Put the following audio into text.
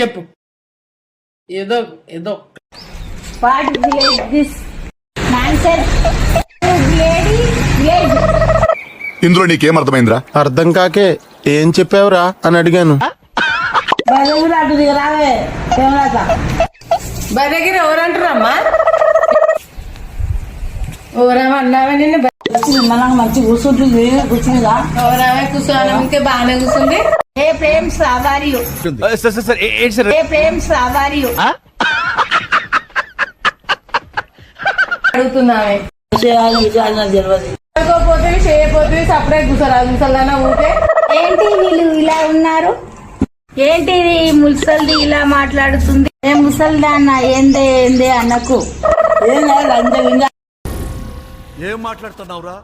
చెప్పు. ఏదో ఏదో. Lady village. ఇందులో నీకేం అర్థమైందిరా? అర్థం కాకే ఏం చెప్పావురా అని అడిగాను. బయలుదేరి అటు దిగరావే ఏమరాత బై దగ్గర ఎవరంటారమ్మా? ఓరామ అన్నావే నిన్ను? మనం మంచి కూర్చుంటుంది కూర్చుందా కూర్చోడానికి బాగానే కూర్చుంది? సార్ సార్ సార్ ఏంటి సార్? are you? అడుగుతున్నామే. చేయకపోతే సపరేట్ కూర్చోరా ముసల్దానా ఊకే ఏంటి వీళ్ళు ఇలా ఉన్నారు? ఏంటి ముసల్ది ఇలా మాట్లాడుతుంది? ఏ ముసల్దాన్న ఏందే ఏందే అన్నకు ఏం ఏం మాట్లాడుతున్నావురా?